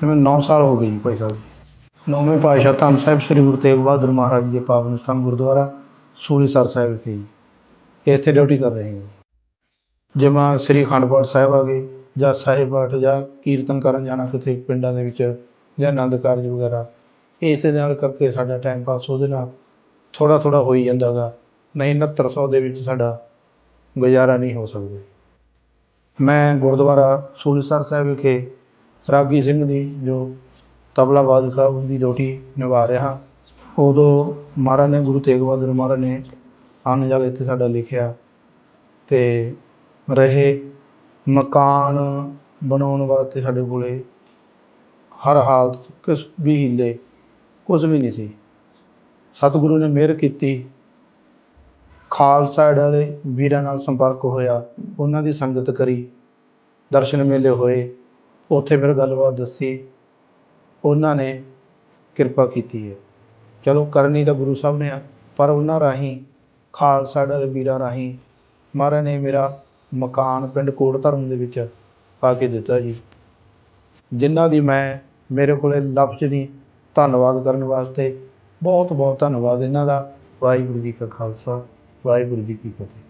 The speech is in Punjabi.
ਤੇ ਮੈਨੂੰ 9 ਸਾਲ ਹੋ ਗਏ ਜੀ ਭਾਈ ਸਾਹਿਬ ਨੌਵੇਂ ਪਾਤਸ਼ਾਹ ਧੰਨ ਸਾਹਿਬ ਸ੍ਰੀ ਗੁਰੂ ਤੇਗ ਬਹਾਦਰ ਮਹਾਰਾਜ ਜੀ ਦੇ ਪਾਵਨ ਸਥਾਨ ਗੁਰਦੁਆਰਾ ਸੂਲੀਸਰ ਸਾਹਿਬ ਵਿਖੇ ਜੀ। ਇੱਥੇ ਡਿਊਟੀ ਕਰ ਰਹੇ ਹਾਂ ਜੀ। ਜਿਵੇਂ ਸ੍ਰੀ ਅਖੰਡ ਪਾਠ ਸਾਹਿਬ ਆ ਗਏ ਜਾਂ ਸਾਹਿਬ ਪਾਠ ਜਾਂ ਕੀਰਤਨ ਕਰਨ ਜਾਣਾ ਕਿਤੇ ਪਿੰਡਾਂ ਦੇ ਵਿੱਚ ਜਾਂ ਆਨੰਦ ਕਾਰਜ ਵਗੈਰਾ। ਇਸੇ ਨਾਲ ਕਰਕੇ ਸਾਡਾ ਟਾਈਮ ਪਾਸ ਉਹਦੇ ਨਾਲ ਥੋੜਾ ਥੋੜਾ ਹੋਈ ਜਾਂਦਾ ਗਾ। ਨਹੀਂ 6900 ਦੇ ਵਿੱਚ ਸਾਡਾ ਗੁਜ਼ਾਰਾ ਨਹੀਂ ਹੋ ਸਕਦਾ। ਮੈਂ ਗੁਰਦੁਆਰਾ ਸੂਲੀਸਰ ਸਾਹਿਬ ਵਿਖੇ ਰਾਗੀ ਸਿੰਘ ਦੀ ਜੋ ਤਬਲਾ ਵਾਦਕ ਆ ਉਹਦੀ ਡਿਊਟੀ ਨਿਭਾ ਰਿਹਾ। ਉਦੋਂ ਮਹਾਰਾਜ ਨੇ ਗੁਰੂ ਤੇਗ ਬਹਾਦਰ ਮਹਾਰਾਜ ਨੇ ਆਉਣ ਜਾ ਇੱਥੇ ਸਾਡਾ ਲਿਖਿਆ ਤੇ ਰਹੇ ਮਕਾਨ ਬਣਾਉਣ ਵਾਸਤੇ ਸਾਡੇ ਕੋਲੇ ਹਰ ਹਾਲਤ ਕਿਸ ਵੀ ਹੀਲੇ ਕੁਝ ਵੀ ਨਹੀਂ ਸੀ। ਸਤਿਗੁਰੂ ਨੇ ਮਿਹਰ ਕੀਤੀ। ਖਾਲਸਾ ਏਡ ਦੇ ਵੀਰਾਂ ਨਾਲ ਸੰਪਰਕ ਹੋਇਆ, ਉਹਨਾਂ ਦੀ ਸੰਗਤ ਕਰੀ, ਦਰਸ਼ਨ ਮੇਲੇ ਹੋਏ। ਉੱਥੇ ਫਿਰ ਗੱਲਬਾਤ ਦੱਸੀ। ਉਹਨਾਂ ਨੇ ਕਿਰਪਾ ਕੀਤੀ ਹੈ। ਚਲੋ ਕਰਨੀ ਤਾਂ ਗੁਰੂ ਸਾਹਿਬ ਨੇ ਆ, ਪਰ ਉਹਨਾਂ ਰਾਹੀਂ, ਖਾਲਸਾ ਏਡ ਵੀਰਾਂ ਰਾਹੀਂ ਮਹਾਰਾਜ ਨੇ ਮੇਰਾ ਮਕਾਨ ਪਿੰਡ ਕੋਟ ਧਰਮ ਦੇ ਵਿੱਚ ਪਾ ਕੇ ਦਿੱਤਾ ਜੀ। ਜਿਨ੍ਹਾਂ ਦੀ ਮੈਂ ਮੇਰੇ ਕੋਲੇ ਲਫ਼ਜ਼ ਨਹੀਂ, ਧੰਨਵਾਦ ਕਰਨ ਵਾਸਤੇ ਬਹੁਤ ਬਹੁਤ ਧੰਨਵਾਦ। ਇਹਨਾਂ ਦਾ ਵਾਹਿਗੁਰੂ ਜੀ ਕਾ ਖਾਲਸਾ, ਵਾਹਿਗੁਰੂ ਜੀ ਕੀ ਫਤਿਹ।